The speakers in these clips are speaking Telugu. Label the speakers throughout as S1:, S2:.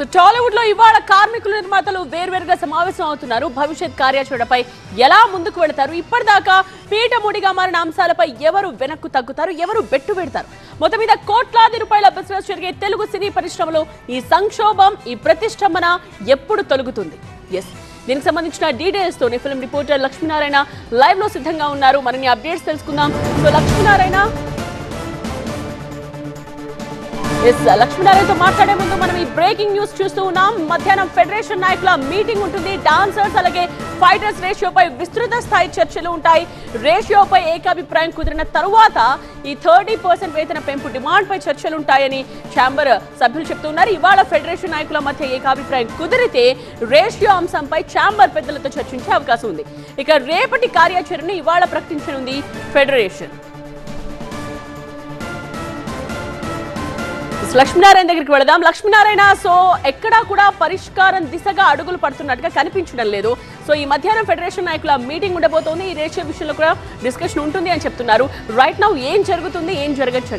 S1: సో టాలీవుడ్లో ఇవాళ కార్మికుల నిర్మాతలు వేర్వేరుగా సమావేశం అవుతున్నారు. భవిష్యత్ కార్యాచరణపై ఎలా ముందుకు వెళతారు? ఇప్పటిదాకా పీఠముడిగా మారిన అంశాలపై ఎవరు వెనక్కు తగ్గుతారు? ఎవరు బెట్టు పెడతారు? మొత్తం మీద కోట్లాది రూపాయల బిజినెస్ జరిగే తెలుగు సినీ పరిశ్రమలో ఈ సంక్షోభం ఈ ప్రతిష్టంభన ఎప్పుడు తొలుగుతుంది? ఎస్ దీనికి సంబంధించిన డీటెయిల్స్ తోని ఫిల్మ్ రిపోర్టర్ లక్ష్మీనారాయణ లైవ్లో సిద్ధంగా ఉన్నారు. మరిన్ని అప్డేట్స్ తెలుసుకుందాం. సో లక్ష్మీనారాయణ ఎస్ లక్ష్మీనారాయణతో మాట్లాడే ముందు మనం ఈ బ్రేకింగ్ న్యూస్ చూస్తూ ఉన్నాం. మధ్యాహ్నం ఫెడరేషన్ నాయకుల మీటింగ్ ఉంటుంది. డాన్సర్స్ అలాగే ఫైటర్స్ రేషియోపై విస్తృత స్థాయి చర్చలు ఉంటాయి. రేషియోపై ఏకాభిప్రాయం కుదిరిన తరువాత ఈ థర్టీ పర్సెంట్ వేతన పెంపు డిమాండ్పై చర్చలు ఉంటాయని ఛాంబర్ సభ్యులు చెప్తున్నారు. ఇవాళ ఫెడరేషన్ నాయకుల మధ్య ఏకాభిప్రాయం కుదిరితే రేషియో అంశంపై ఛాంబర్ పెద్దలతో చర్చించే అవకాశం ఉంది. ఇక రేపటి కార్యాచరణ ఇవాళ ప్రకటించనుంది ఫెడరేషన్. లక్ష్మీనారాయణ దగ్గరికి వెళదాం. లక్ష్మీనారాయణ సో ఎక్కడా కూడా పరిష్కారం దిశగా అడుగులు పడుతున్నట్టుగా కనిపించడం లేదు. సో ఈ మధ్యాహ్నం ఫెడరేషన్ నాయకుల మీటింగ్ ఉండబోతోంది. ఈ రేషియో విషయంలో కూడా డిస్కషన్ ఉంటుంది అని చెప్తున్నారు. రైట్ నౌ ఏం జరుగుతుంది? ఏం జరగచ్చు.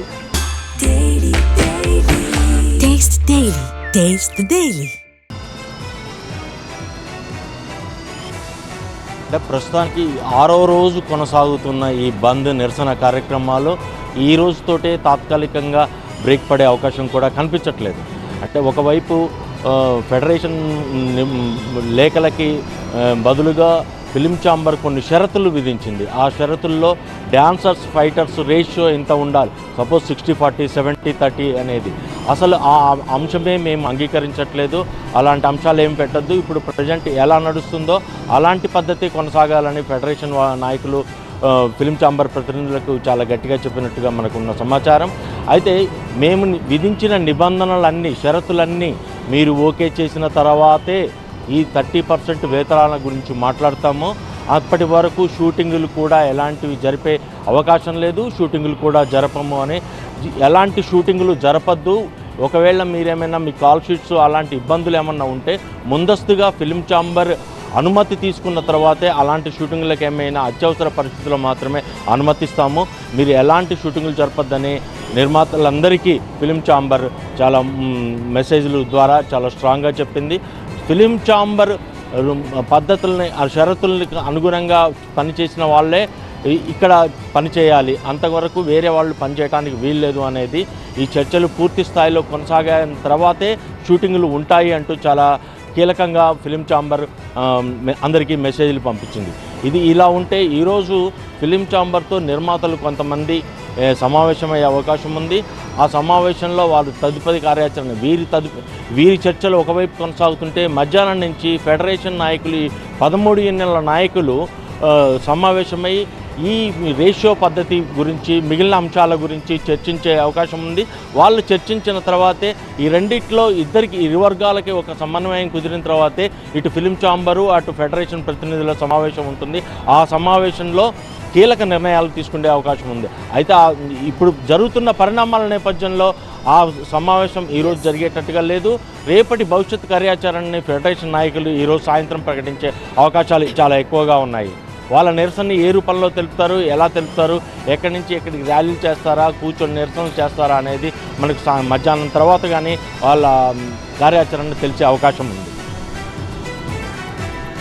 S2: అంటే ప్రస్తుతానికి ఆరో రోజు కొనసాగుతున్న ఈ బంద్ నిరసన కార్యక్రమాలు ఈ రోజుతోటే తాత్కాలికంగా బ్రేక్ పడే అవకాశం కూడా కనిపించట్లేదు. అంటే ఒకవైపు ఫెడరేషన్ లేఖలకి బదులుగా ఫిలిం ఛాంబర్ కొన్ని షరతులు విధించింది. ఆ షరతుల్లో డాన్సర్స్ ఫైటర్స్ రేషియో ఇంత ఉండాలి? Suppose sixty forty seventy thirty అనేది. అసలు ఆ అంశమే మేము అంగీకరించట్లేదు. అలాంటి అంశాలు ఏం పెట్టద్దు. ఇప్పుడు ప్రజెంట్ ఎలా నడుస్తుందో అలాంటి పద్ధతి కొనసాగాలని ఫెడరేషన్ వా- నాయకులు ఫిలిం ఛాంబర్ ప్రతినిధులకు చాలా గట్టిగా చెప్పినట్టుగా మనకున్న సమాచారం. అయితే మేము విధించిన నిబంధనలన్నీ షరతులన్నీ మీరు ఓకే చేసిన తర్వాతే ఈ థర్టీ పర్సెంట్ వేతనాల గురించి మాట్లాడతాము. అప్పటి వరకు షూటింగులు కూడా ఎలాంటివి జరిపే అవకాశం లేదు. షూటింగులు కూడా జరపము అని. ఎలాంటి షూటింగులు జరపద్దు. ఒకవేళ మీరేమైనా మీ కాల్ షీట్స్ అలాంటి ఇబ్బందులు ఏమన్నా ఉంటే ముందస్తుగా ఫిలిం ఛాంబర్ అనుమతి తీసుకున్న తర్వాతే అలాంటి షూటింగ్లకు ఏమైనా అత్యవసర పరిస్థితుల్లో మాత్రమే అనుమతిస్తాము. మీరు ఎలాంటి షూటింగులు జరపద్దని నిర్మాతలందరికీ ఫిలిం ఛాంబర్ చాలా మెసేజ్లు మెసేజ్ల ద్వారా చాలా స్ట్రాంగ్గా చెప్పింది. ఫిలిం ఛాంబర్ పద్ధతుల్ని ఆ షరతులకు అనుగుణంగా పనిచేసిన వాళ్ళే ఇక్కడ పనిచేయాలి అంతవరకు వేరే వాళ్ళు పనిచేయడానికి వీల్లేదు అనేది ఈ చర్చలు పూర్తి స్థాయిలో కొనసాగిన తర్వాతే షూటింగులు ఉంటాయి అంటూ చాలా కీలకంగా ఫిలిం ఛాంబర్ అందరికీ మెసేజ్లు పంపించింది. ఇది ఇలా ఉంటే ఈరోజు ఫిలిం ఛాంబర్తో నిర్మాతలు కొంతమంది సమావేశమయ్యే అవకాశం ఉంది. ఆ సమావేశంలో వారు తదుపరి కార్యాచరణ వీరి తదుపరి వీరి చర్చలు ఒకవైపు కొనసాగుతుంటే మధ్యాహ్నం నుంచి ఫెడరేషన్ నాయకులు ఈ పదమూడు ఎన్నికల నాయకులు సమావేశమై ఈ రేషియో పద్ధతి గురించి మిగిలిన అంశాల గురించి చర్చించే అవకాశం ఉంది. వాళ్ళు చర్చించిన తర్వాతే ఈ రెండిట్లో ఇద్దరికి ఇరు వర్గాలకి ఒక సమన్వయం కుదిరిన తర్వాతే ఇటు ఫిలిం ఛాంబరు అటు ఫెడరేషన్ ప్రతినిధుల సమావేశం ఉంటుంది. ఆ సమావేశంలో కీలక నిర్ణయాలు తీసుకునే అవకాశం ఉంది. అయితే ఇప్పుడు జరుగుతున్న పరిణామాల నేపథ్యంలో ఆ సమావేశం ఈరోజు జరిగేటట్టుగా లేదు. రేపటి భవిష్యత్ కార్యాచరణని ఫెడరేషన్ నాయకులు ఈరోజు సాయంత్రం ప్రకటించే అవకాశాలు చాలా ఎక్కువగా ఉన్నాయి. వాళ్ళ నిరసనని ఏ రూపంలో తెలుపుతారు ఎలా తెలుపుతారు ఎక్కడి నుంచి ఎక్కడికి ర్యాలీలు చేస్తారా కూర్చొని నిరసనలు చేస్తారా అనేది మనకు సా- మధ్యాహ్నం తర్వాత కానీ వాళ్ళ కార్యాచరణ తెలిసే అవకాశం ఉంది.